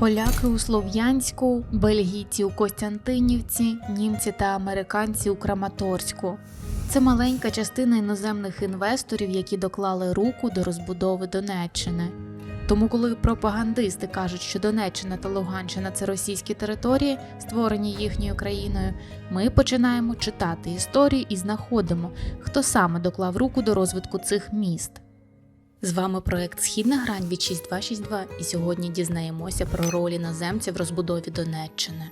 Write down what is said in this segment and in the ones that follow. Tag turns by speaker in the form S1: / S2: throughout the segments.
S1: Поляки у Слов'янську, бельгійці у Костянтинівці, німці та американці у Краматорську. Це маленька частина іноземних інвесторів, які доклали руку до розбудови Донеччини. Тому, коли пропагандисти кажуть, що Донеччина та Луганщина це російські території, створені їхньою країною, ми починаємо читати історію і знаходимо, хто саме доклав руку до розвитку цих міст. З вами проект Східна грань від 6262 і сьогодні дізнаємося про роль іноземців в розбудові Донеччини.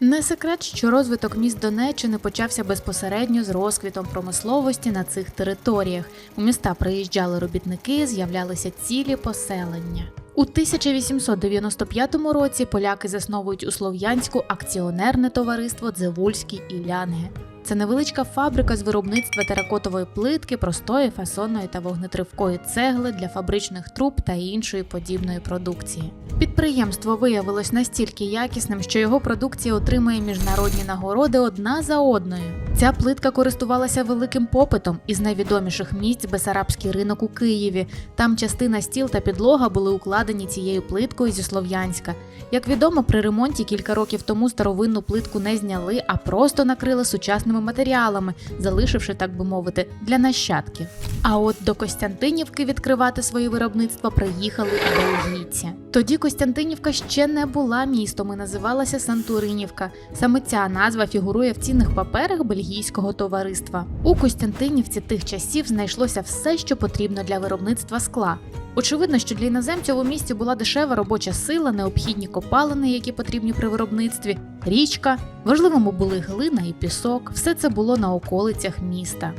S1: Не секрет, що розвиток міст Донеччини почався безпосередньо з розквітом промисловості на цих територіях. У міста приїжджали робітники, з'являлися цілі поселення. У 1895 році поляки засновують у Слов'янську акціонерне товариство Дзевульські і Лянги. Це невеличка фабрика з виробництва теракотової плитки, простої, фасонної та вогнетривкої цегли для фабричних труб та іншої подібної продукції. Підприємство виявилось настільки якісним, що його продукція отримує міжнародні нагороди одна за одною. Ця плитка користувалася великим попитом із найвідоміших місць Бесарабський ринок у Києві. Там частина стіл та підлога були укладені цією плиткою зі Слов'янська. Як відомо, при ремонті кілька років тому старовинну плитку не зняли, а просто накрили сучасними матеріалами, залишивши, так би мовити, для нащадків. А от до Костянтинівки відкривати своє виробництво приїхали бельгійці. Тоді Костянтинівка ще не була містом і називалася Сантуринівка. Саме ця назва фігурує в цінних паперах бельгійського товариства. У Костянтинівці тих часів знайшлося все, що потрібно для виробництва скла. Очевидно, що для іноземців у місті була дешева робоча сила, необхідні копалини, які потрібні при виробництві, річка. Важливими були глина і пісок. Все це було на околицях міста.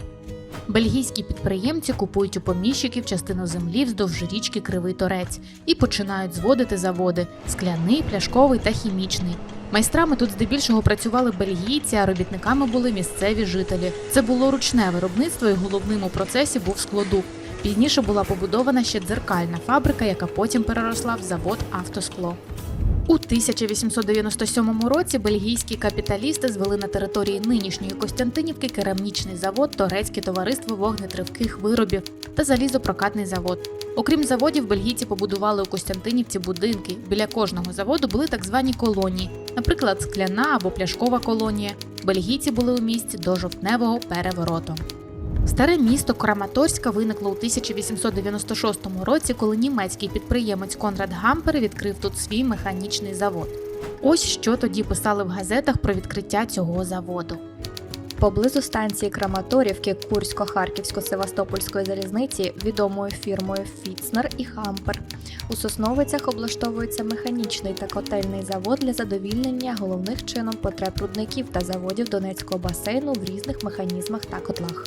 S1: Бельгійські підприємці купують у поміщиків частину землі вздовж річки Кривий Торець і починають зводити заводи скляний, пляшковий та хімічний. Майстрами тут здебільшого працювали бельгійці, а робітниками були місцеві жителі. Це було ручне виробництво, і головним у процесі був складу. Пізніше була побудована ще дзеркальна фабрика, яка потім переросла в завод автоскло. У 1897 році бельгійські капіталісти звели на території нинішньої Костянтинівки керамічний завод, Торецьке товариство вогнетривких виробів та залізопрокатний завод. Окрім заводів, бельгійці побудували у Костянтинівці будинки. Біля кожного заводу були так звані колонії, наприклад, скляна або пляшкова колонія. Бельгійці були у місті до жовтневого перевороту. Старе місто Краматорська виникло у 1896 році, коли німецький підприємець Конрад Гампер відкрив тут свій механічний завод. Ось що тоді писали в газетах про відкриття цього заводу.
S2: Поблизу станції Краматорівки Курсько-Харківсько-Севастопольської залізниці відомою фірмою Фіцнер і Хампер. У Сосновицях облаштовується механічний та котельний завод для задовільнення головних чином потреб рудників та заводів Донецького басейну в різних механізмах та котлах.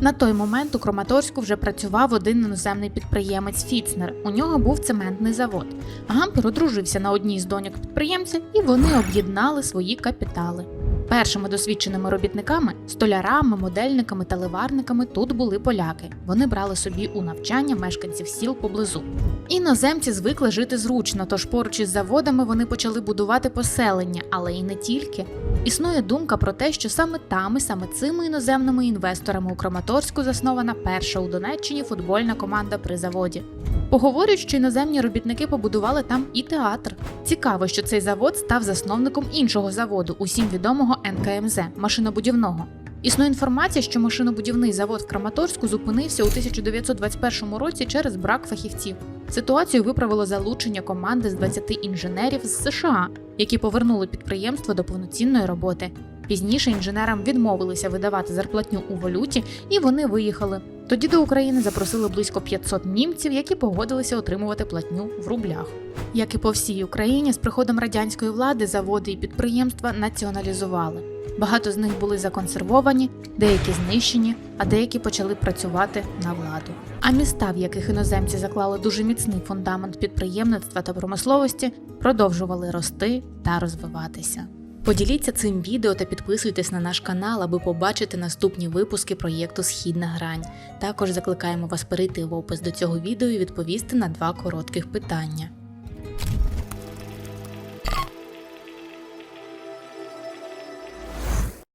S1: На той момент у Краматорську вже працював один іноземний підприємець Фіцнер. У нього був цементний завод. Гампер одружився на одній з доньок підприємця, і вони об'єднали свої капітали. Першими досвідченими робітниками, столярами, модельниками та ливарниками тут були поляки. Вони брали собі у навчання мешканців сіл поблизу. Іноземці звикли жити зручно, тож поруч із заводами вони почали будувати поселення, але і не тільки. Існує думка про те, що саме там і саме цими іноземними інвесторами у Краматорську заснована перша у Донеччині футбольна команда при заводі. Поговорюють, що іноземні робітники побудували там і театр. Цікаво, що цей завод став засновником іншого заводу, усім відомого НКМЗ машинобудівного. Існує інформація, що машинобудівний завод в Краматорську зупинився у 1921 році через брак фахівців. Ситуацію виправило залучення команди з 20 інженерів з США, які повернули підприємство до повноцінної роботи. Пізніше інженерам відмовилися видавати зарплатню у валюті, і вони виїхали. Тоді до України запросили близько 500 німців, які погодилися отримувати платню в рублях. Як і по всій Україні, з приходом радянської влади заводи і підприємства націоналізували. Багато з них були законсервовані, деякі знищені, а деякі почали працювати на владу. А міста, в яких іноземці заклали дуже міцний фундамент підприємництва та промисловості, продовжували рости та розвиватися. Поділіться цим відео та підписуйтесь на наш канал, аби побачити наступні випуски проєкту Східна грань. Також закликаємо вас перейти в опис до цього відео і відповісти на два коротких питання.